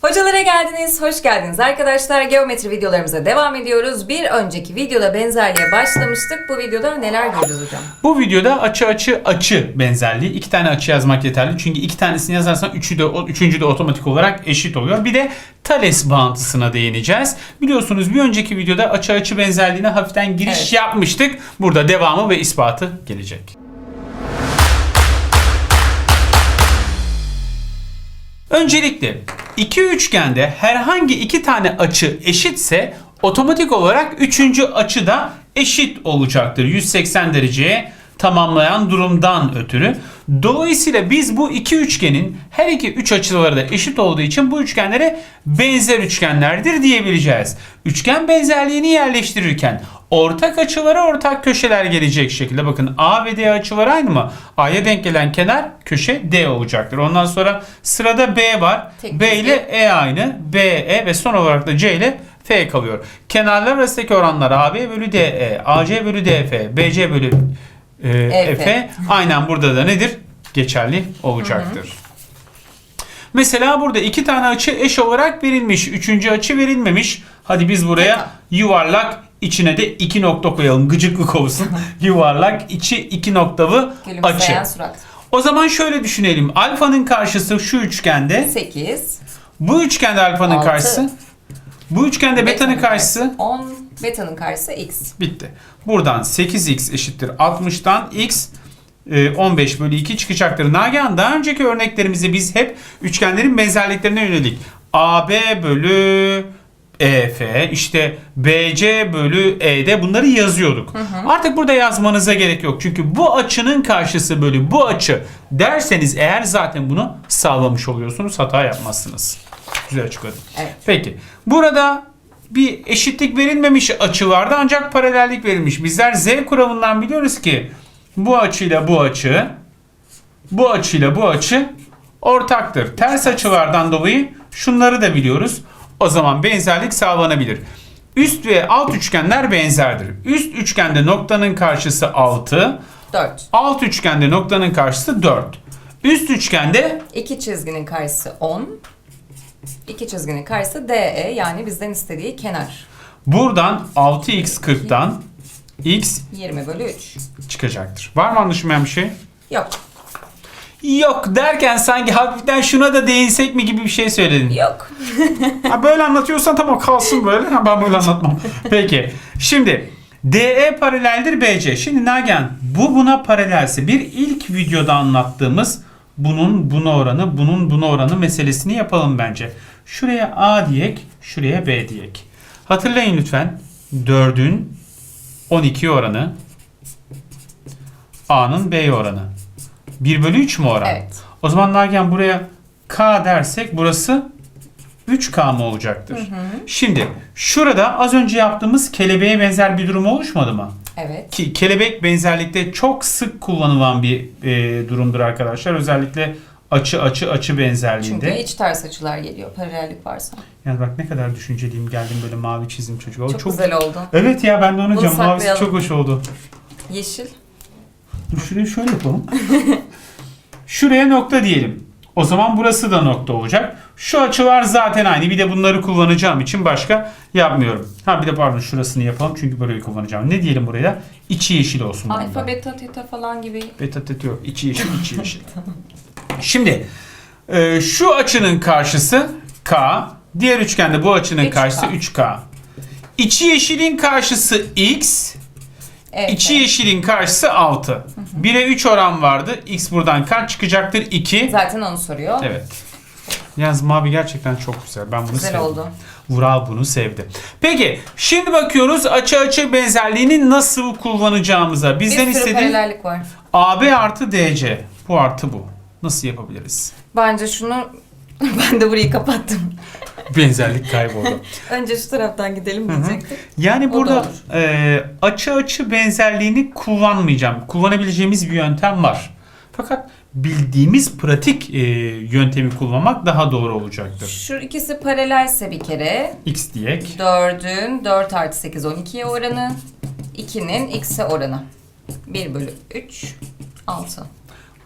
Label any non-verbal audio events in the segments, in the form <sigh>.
Hocalara geldiniz, hoş geldiniz arkadaşlar. Geometri videolarımıza devam ediyoruz. Bir önceki videoda benzerliğe başlamıştık. Bu videoda neler göreceğiz hocam? Bu videoda açı açı açı benzerliği. iki tane açı yazmak yeterli. Çünkü iki tanesini yazarsan üçü de, üçüncü de otomatik olarak eşit oluyor. Bir de Thales bağıntısına değineceğiz. Biliyorsunuz bir önceki videoda açı açı benzerliğine hafiften giriş Evet. yapmıştık. Burada devamı ve ispatı gelecek. Öncelikle iki üçgende herhangi iki tane açı eşitse otomatik olarak üçüncü açı da eşit olacaktır. 180 dereceye tamamlayan durumdan ötürü. Dolayısıyla biz bu iki üçgenin her iki üç açıları da eşit olduğu için bu üçgenlere benzer üçgenlerdir diyebileceğiz. Üçgen benzerliğini yerleştirirken ortak açılara ortak köşeler gelecek şekilde bakın A ve D açıları aynı mı? A'ya denk gelen kenar köşe D olacaktır. Ondan sonra sırada B var. Tek B ile E aynı. B, E ve son olarak da C ile F kalıyor. Kenarlar arasındaki oranlar AB bölü DE, AC bölü DF, BC bölü e, EF. F aynen burada da nedir? Geçerli olacaktır. Mesela burada iki tane açı eş olarak verilmiş. Üçüncü açı verilmemiş. Hadi biz buraya yuvarlak içine de iki nokta koyalım. Gıcıklık olsun. yuvarlak içi iki noktalı açı. Surat. O zaman şöyle düşünelim. Alfanın karşısı şu üçgende. 8. Bu üçgende alfanın Altı. karşısı. Bu üçgende betanın karşısı. 10. Betanın karşısı x. Bitti. Buradan 8x eşittir 60'tan x e, 15 bölü 2 çıkacaktır. Nagihan daha önceki örneklerimizde biz hep üçgenlerin benzerliklerine yönelik AB bölü EF işte BC bölü ED bunları yazıyorduk. Artık burada yazmanıza gerek yok. Çünkü bu açının karşısı bölü bu açı derseniz eğer zaten bunu sağlamış oluyorsunuz. Hata yapmazsınız. Güzel açıkladım. Evet. Peki. Burada bir eşitlik verilmemiş açı vardı ancak paralellik verilmiş. Bizler Z kuramından biliyoruz ki bu açıyla bu açı bu açıyla bu açı ortaktır. Ters açılardan dolayı şunları da biliyoruz. O zaman benzerlik sağlanabilir. Üst ve alt üçgenler benzerdir. Üst üçgende noktanın karşısı 6, 4. alt üçgende noktanın karşısı 4. Üst üçgende İki çizginin karşısı 10. İki çizginin karşısı DE yani bizden istediği kenar. buradan 6x40'dan x 20 bölü 3. çıkacaktır. Var mı anlaşılmayan bir şey? Yok. Yok derken sanki hafiften şuna da değinsek mi gibi bir şey söyledin. Yok. <laughs> Ha böyle anlatıyorsan tamam kalsın böyle. Ha, ben böyle anlatmam. Peki. Şimdi DE paraleldir BC. Şimdi Nagihan bu buna paralelse bir ilk videoda anlattığımız bunun buna oranı, bunun buna oranı meselesini yapalım bence. Şuraya A diyek, şuraya B diyek. Hatırlayın lütfen. 4'ün 12 oranı A'nın B oranı. 1 bölü 3 mü oran? Evet. O zaman Nagihan buraya K dersek burası 3K mı olacaktır? Şimdi şurada az önce yaptığımız kelebeğe benzer bir durum oluşmadı mı? Evet. Ki kelebek benzerlikte çok sık kullanılan bir e, durumdur arkadaşlar. Özellikle açı açı açı benzerliğinde. Çünkü iç ters açılar geliyor paralellik varsa. Yani bak ne kadar düşünceliyim geldim böyle mavi çizim çocuk. O Çok, güzel oldu. Evet ya ben de onu diyeceğim. Mavisi çok hoş oldu. Yeşil. Dur şurayı şöyle yapalım. <laughs> Şuraya nokta diyelim. O zaman burası da nokta olacak. Şu açılar zaten aynı. Bir de bunları kullanacağım için başka yapmıyorum. Ha bir de pardon şurasını yapalım çünkü burayı kullanacağım. Ne diyelim buraya? İçi yeşil olsun. Alfa, beta, teta falan gibi. Beta tet yok. İçi yeşil, <laughs> içi yeşil. Şimdi e, şu açının karşısı K. Diğer üçgende bu açının 3K. karşısı 3K. İçi yeşilin karşısı X. Evet. İçi yeşilin karşısı 6. 1'e 3 oran vardı. X buradan kaç çıkacaktır? 2. Zaten onu soruyor. Evet. Yalnız mavi gerçekten çok güzel. Ben bunu Güzel sevdim. oldu. Vural bunu sevdi. Peki şimdi bakıyoruz açı açı benzerliğini nasıl kullanacağımıza. Bizden bir sürü istediği paralellik var. AB artı DC. Bu artı bu. Nasıl yapabiliriz? Bence şunu <laughs> ben de burayı kapattım. <laughs> Benzerlik kayboldu. <laughs> Önce şu taraftan gidelim diyecektim. Yani O da burada e, açı açı benzerliğini kullanmayacağım. Kullanabileceğimiz bir yöntem var. Fakat bildiğimiz pratik e, yöntemi kullanmak daha doğru olacaktır. Şu ikisi paralelse bir kere X diyek. 4'ün 4 artı 8 12'ye oranı 2'nin x'e oranı 1 bölü 3 6.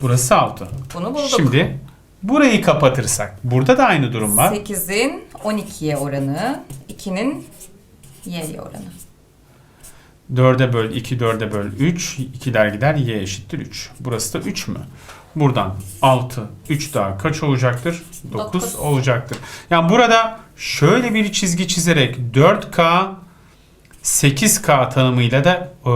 Burası 6. Bunu bulduk. Şimdi Burayı kapatırsak burada da aynı durum var. 8'in 12'ye oranı, 2'nin y'ye oranı. 4'e böl 2, 4'e böl 3. 2'ler gider y eşittir 3. Burası da 3 mü? Buradan 6, 3 daha kaç olacaktır? 9 Dokuz. olacaktır. Yani burada şöyle bir çizgi çizerek 4K 8K tanımıyla da e,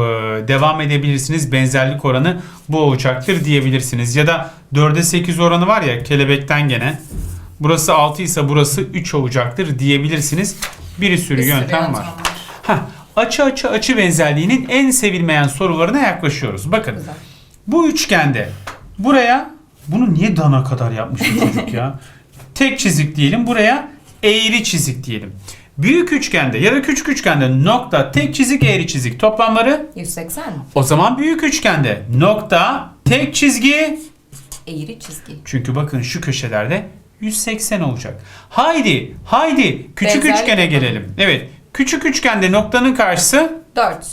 devam edebilirsiniz. Benzerlik oranı bu olacaktır diyebilirsiniz. Ya da 4'e 8 oranı var ya kelebekten gene. Burası 6 ise burası 3 olacaktır diyebilirsiniz. Bir sürü Bir sürü yöntem var. Heh, açı açı açı benzerliğinin en sevilmeyen sorularına yaklaşıyoruz. Bakın Güzel. bu üçgende buraya bunu niye dana kadar yapmış bu çocuk ya? <laughs> Tek çizik diyelim buraya eğri çizik diyelim. Büyük üçgende ya da küçük üçgende nokta tek çizik eğri çizik toplamları 180 o zaman büyük üçgende nokta tek çizgi eğri çizgi. çünkü bakın şu köşelerde 180 olacak. Haydi, haydi küçük Benzerlik üçgene yapalım. gelelim. Evet, küçük üçgende noktanın karşısı 4.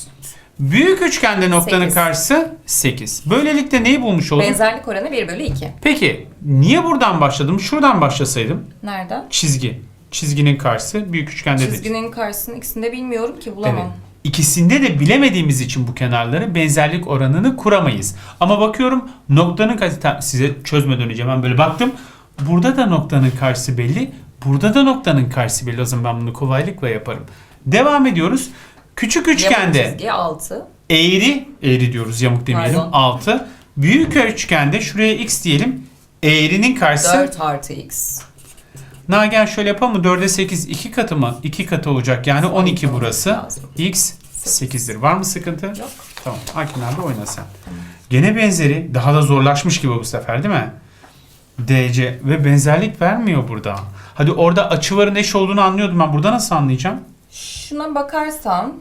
Büyük üçgende noktanın Sekiz. karşısı 8. Böylelikle neyi bulmuş oldum? Benzerlik oranı 1 bölü 2. Peki niye buradan başladım? Şuradan başlasaydım. Nereden? Çizgi. Çizginin karşısı büyük üçgende de. Çizginin karşısını ikisini de bilmiyorum ki Evet. bulamam. İkisinde de bilemediğimiz için bu kenarları benzerlik oranını kuramayız. Ama bakıyorum noktanın karşısı ta- size çözmeden önce ben böyle baktım. Burada da noktanın karşısı belli. Burada da noktanın karşısı belli. O zaman ben bunu kolaylıkla yaparım. Devam ediyoruz. Küçük Yamuk üçgende çizgi 6. eğri, eğri diyoruz yamuk demeyelim Pardon. 6. Büyük üçgende şuraya x diyelim. Eğrinin karşısı 4 artı x. Nagen şöyle yapalım mı? 4'e 8 2 katı mı? 2 katı olacak. Yani 12 burası. X 8'dir. Var mı sıkıntı? Yok. Tamam. Hakinlerde oyna sen. Gene benzeri. Daha da zorlaşmış gibi bu sefer değil mi? DC ve benzerlik vermiyor burada. Hadi orada açıların eş olduğunu anlıyordum ben. Burada nasıl anlayacağım? Şuna bakarsam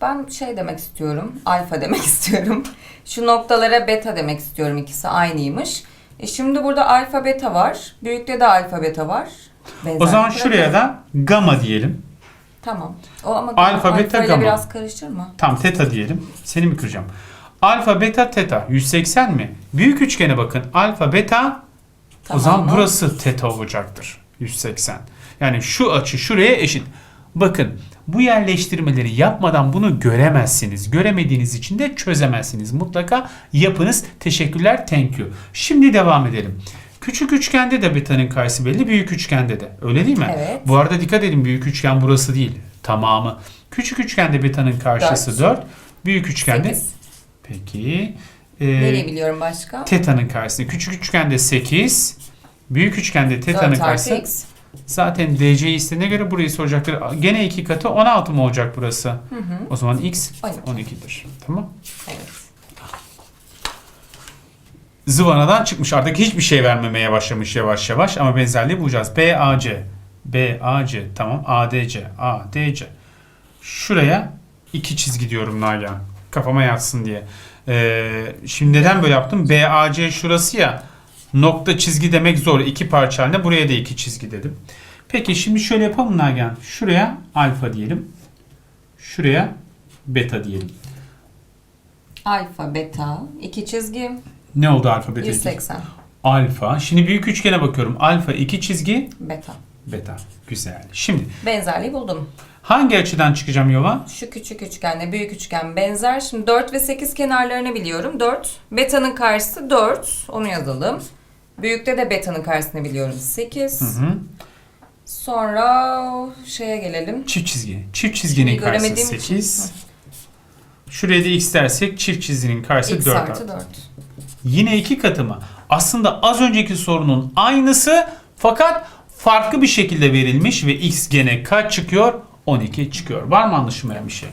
ben şey demek istiyorum. Alfa demek <laughs> istiyorum. Şu noktalara beta demek istiyorum. İkisi aynıymış. E şimdi burada alfa beta var. Büyükte de alfa beta var. Benzerlik O zaman şuraya da gamma diyelim. Tamam. O ama Alfa, beta, ile gamma. biraz karıştırma. Tam teta diyelim. Seni mi kıracağım? Alfa, beta, teta. 180 mi? Büyük üçgene bakın. Alfa, beta O Tamam zaman mı? burası teta olacaktır. 180. Yani şu açı şuraya eşit. Bakın bu yerleştirmeleri yapmadan bunu göremezsiniz. Göremediğiniz için de çözemezsiniz. Mutlaka yapınız. Teşekkürler. Thank you. Şimdi devam edelim. Küçük üçgende de beta'nın karşısı belli. Büyük üçgende de. Öyle değil mi? Evet. Bu arada dikkat edin. Büyük üçgen burası değil. Tamamı. Küçük üçgende beta'nın karşısı 4. Büyük üçgende. 8. Peki. Ee, Nereyi biliyorum başka? Teta'nın karşısında. Küçük üçgende 8. Büyük üçgende teta'nın 4 karşısı. x. Zaten DC'yi istediğine göre burayı soracaktır. Gene iki katı 16 mı olacak burası? Hı hı. O zaman x 12. 12'dir. Tamam. Evet. Zıvanadan çıkmış. Artık hiçbir şey vermemeye başlamış yavaş yavaş. Ama benzerliği bulacağız. BAC. BAC. Tamam. ADC. ADC. Şuraya iki çizgi diyorum Nagihan. Kafama yatsın diye. Ee, şimdi neden böyle yaptım? BAC şurası ya. Nokta çizgi demek zor. İki parça halinde. Buraya da iki çizgi dedim. Peki şimdi şöyle yapalım Nagihan. Şuraya alfa diyelim. Şuraya beta diyelim. Alfa, beta, iki çizgi, Ne oldu alfa beta? 180. Alfa. Şimdi büyük üçgene bakıyorum. Alfa iki çizgi, Beta. beta. Güzel. Şimdi Benzerliği buldum. hangi açıdan çıkacağım yola? Şu küçük üçgenle büyük üçgen benzer. Şimdi 4 ve 8 kenarlarını biliyorum. 4. Beta'nın karşısı 4. Onu yazalım. Büyükte de beta'nın karşısını biliyorum. 8. Hı hı. Sonra şeye gelelim. Çift çizgi. Çift çizginin Çizgiyi karşısı göremediğim için. 8. Şuraya da x dersek çift çizginin karşısı X 4 artı artı. 4. Yine iki katı mı? Aslında az önceki sorunun aynısı fakat farklı bir şekilde verilmiş ve x gene kaç çıkıyor? 12 çıkıyor. Var mı anlaşılmayan bir şey?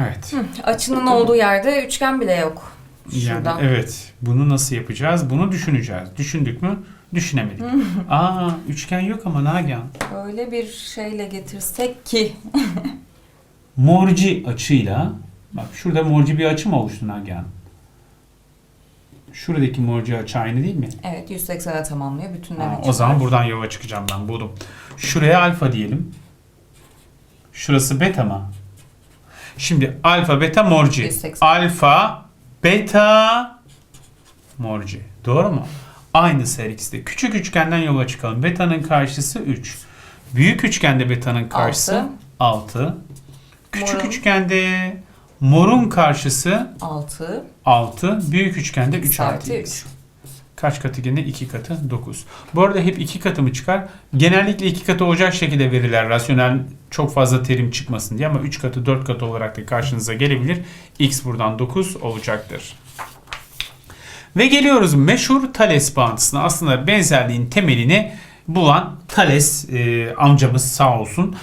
Evet. Açının olduğu yerde üçgen bile yok. Yani Şurada. evet. Bunu nasıl yapacağız? Bunu düşüneceğiz. Düşündük mü? Düşünemedik. Aa üçgen yok ama Nagihan. Öyle bir şeyle getirsek ki. Morci açıyla bak şurada morci bir açı mı oluştu Nagihan? Şuradaki morci açı aynı değil mi? Evet 180'e tamamlıyor. Bütünleme Aa, o zaman buradan yola çıkacağım ben buldum. Şuraya alfa diyelim. Şurası beta mı? Şimdi alfa beta morci. 180. Alfa beta Mor C. Doğru mu? Aynısı her ikisi de. Küçük üçgenden yola çıkalım. Beta'nın karşısı 3. Büyük üçgende beta'nın karşısı 6. Küçük Morun. üçgende morun karşısı 6. 6. Büyük üçgende 3 X artı artı x. Kaç katı gene? 2 katı 9. Bu arada hep 2 katı mı çıkar? Genellikle 2 katı olacak şekilde veriler. Rasyonel çok fazla terim çıkmasın diye ama 3 katı 4 katı olarak da karşınıza gelebilir. X buradan 9 olacaktır. Ve geliyoruz meşhur Thales bağıntısına. Aslında benzerliğin temelini bulan Thales e, amcamız sağ olsun.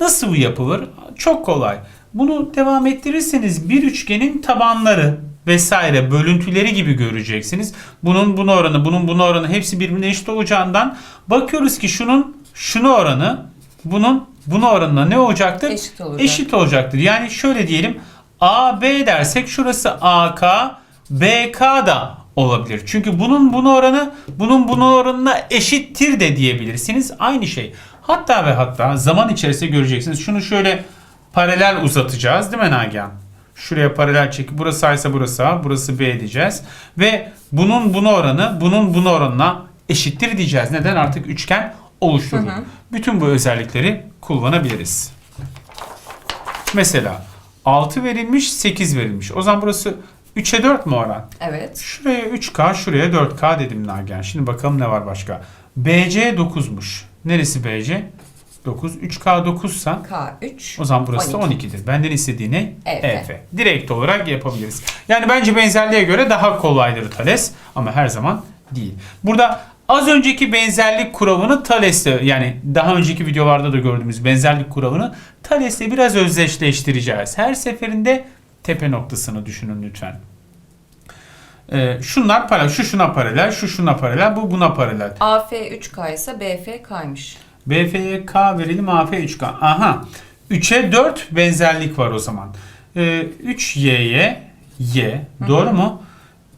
Nasıl bu yapılır? Çok kolay. Bunu devam ettirirseniz bir üçgenin tabanları vesaire bölüntüleri gibi göreceksiniz. Bunun buna oranı, bunun buna oranı hepsi birbirine eşit olacağından bakıyoruz ki şunun şunu oranı, bunun buna oranına ne olacaktır? Eşit olacak. Eşit olacaktır. Yani şöyle diyelim AB dersek şurası AK, BK da olabilir. Çünkü bunun buna oranı bunun buna oranına eşittir de diyebilirsiniz. Aynı şey. Hatta ve hatta zaman içerisinde göreceksiniz. Şunu şöyle paralel uzatacağız değil mi Nagihan? Şuraya paralel çekip burası A ise burası A, burası B diyeceğiz. Ve bunun buna oranı bunun buna oranına eşittir diyeceğiz. Neden? Artık üçgen. Hı hı. Bütün bu özellikleri kullanabiliriz. Mesela 6 verilmiş 8 verilmiş. O zaman burası 3'e 4 mü oran? Evet. Şuraya 3K şuraya 4K dedim Nagihan. Şimdi bakalım ne var başka. BC 9'muş. Neresi BC? 9. 3K 9 sa K3. o zaman burası da 12. 12'dir. Benden istediği ne? EF. EF. Direkt olarak yapabiliriz. Yani bence benzerliğe göre daha kolaydır Thales ama her zaman değil. Burada az önceki benzerlik kuralını Thales'te yani daha önceki videolarda da gördüğümüz benzerlik kuralını Thales'le biraz özdeşleştireceğiz. Her seferinde tepe noktasını düşünün lütfen. Ee, şunlar paralel, şu şuna paralel, şu şuna paralel, bu buna paralel. AF 3K ise BF K'ymış. BF'ye K verelim AF 3K. Aha. 3'e 4 benzerlik var o zaman. Ee, 3Y'ye Y. Doğru mu?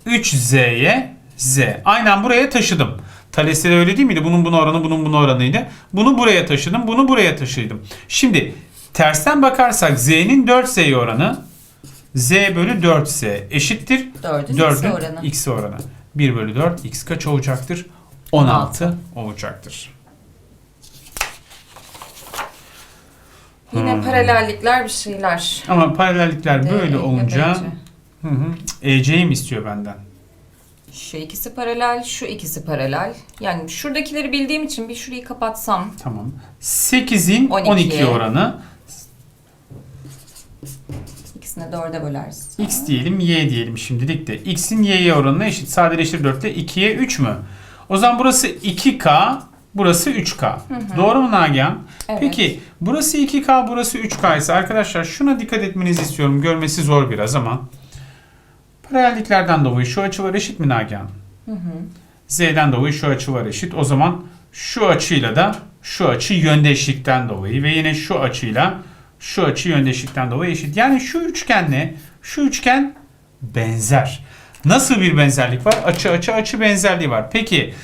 3Z'ye Z. Aynen buraya taşıdım. Thales'te de öyle değil miydi? Bunun buna oranı, bunun buna oranıydı. Bunu buraya taşıdım, bunu buraya taşıdım. Şimdi tersten bakarsak Z'nin 4Z'ye oranı Z bölü 4Z eşittir. 4'ün X 4'ün oranı. X oranı. 1 bölü 4 X kaç olacaktır? 16 olacaktır. Yine Hmm. paralellikler bir şeyler. Ama paralellikler D böyle olunca hı hı, EC'yi mi istiyor benden? Şu ikisi paralel, şu ikisi paralel. Yani şuradakileri bildiğim için bir şurayı kapatsam. Tamam. 8'in 12'ye. 12 oranı ikisini 4'e böleriz. x diyelim y diyelim şimdilik de. x'in y'ye oranına eşit. Sadeleştir 4 ile 2'ye 3 mü? O zaman burası 2k, burası 3k. Doğru mu Nagihan? Evet. Peki burası 2k, burası 3k ise arkadaşlar şuna dikkat etmenizi istiyorum. Görmesi zor biraz ama. Paralelliklerden dolayı şu açı var eşit mi Nagihan? Hı hı. Z'den dolayı şu açı var eşit. O zaman şu açıyla da şu açı yöndeşlikten dolayı ve yine şu açıyla şu açı yöndeşlikten dolayı eşit. Yani şu üçgenle şu üçgen benzer. Nasıl bir benzerlik var? Açı açı açı benzerliği var. Peki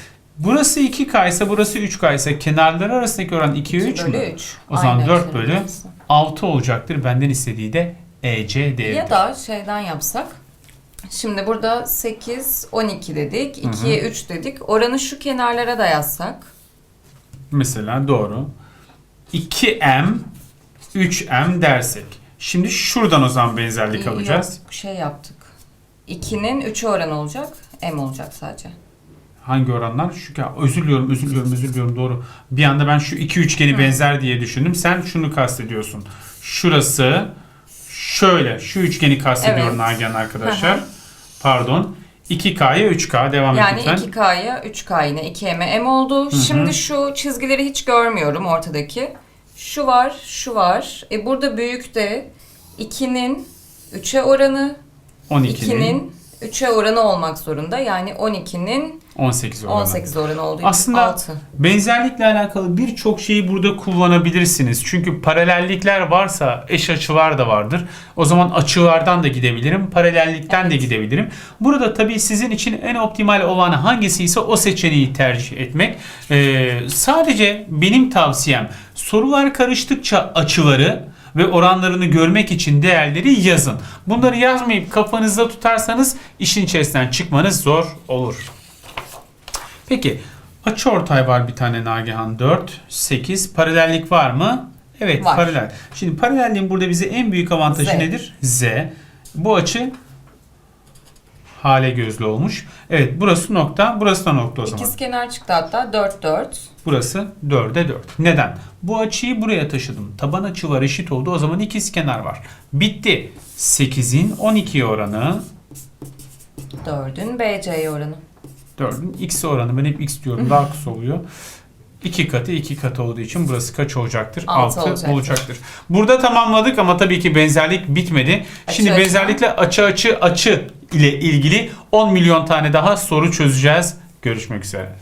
burası 2K ise burası 3K ise kenarları arasındaki oran 2'ye 3 bölü mü? 3. O zaman Aynen 4 işte bölü burası. 6 olacaktır. Benden istediği de EC değeridir. Ya da şeyden yapsak. Şimdi burada 8, 12 dedik. 2'ye 3 dedik. Oranı şu kenarlara da yazsak. Mesela doğru. 2m 3m dersek. Şimdi şuradan o zaman benzerlik alacağız. Yok, şey yaptık. 2'nin 3'e oranı olacak. M olacak sadece. Hangi oranlar? Şu ya özür diliyorum, özür diliyorum, özür diliyorum doğru. Bir anda ben şu iki üçgeni benzer diye düşündüm. Sen şunu kastediyorsun. Şurası şöyle şu üçgeni kastediyorum Evet. Nagihan arkadaşlar. Pardon. 2K'ya 3K devam et Yani lütfen. 2K'ya 3K yine 2M'e M oldu. Şimdi şu çizgileri hiç görmüyorum ortadaki. Şu var, şu var. E burada büyük de 2'nin 3'e oranı, 12'nin 2'nin 3'e oranı olmak zorunda. Yani 12'nin 18 oranı. 18 oranı olduğu için Aslında 6. Benzerlikle alakalı birçok şeyi burada kullanabilirsiniz. Çünkü paralellikler varsa eş açılar da vardır. O zaman açılardan da gidebilirim, paralellikten de gidebilirim. Burada tabii sizin için en optimal olan hangisi ise o seçeneği tercih etmek. Ee, sadece benim tavsiyem sorular karıştıkça açıları ve oranlarını görmek için değerleri yazın. Bunları yazmayıp kafanızda tutarsanız işin içerisinden çıkmanız zor olur. Peki açı ortay var bir tane Nagihan 4, 8. Paralellik var mı? Evet Var. paralel. Şimdi paralelliğin burada bize en büyük avantajı Z. nedir? Z. Bu açı hale gözlü olmuş. Evet burası nokta, burası da nokta o zaman. İkizkenar çıktı hatta 4 4. Burası 4'e 4. Neden? Bu açıyı buraya taşıdım. Taban açılar eşit oldu. O zaman ikiz kenar var. Bitti. 8'in 12 oranı 4'ün BC'ye oranı. 4'ün x oranı. Ben hep x diyorum. Daha kısa oluyor. 2 katı 2 katı olduğu için burası kaç olacaktır? Altı 6 olacaktır. olacaktır. Burada tamamladık ama tabii ki benzerlik bitmedi. Açı Şimdi açı. benzerlikle açı açı açı ile ilgili 10 milyon tane daha soru çözeceğiz. Görüşmek üzere.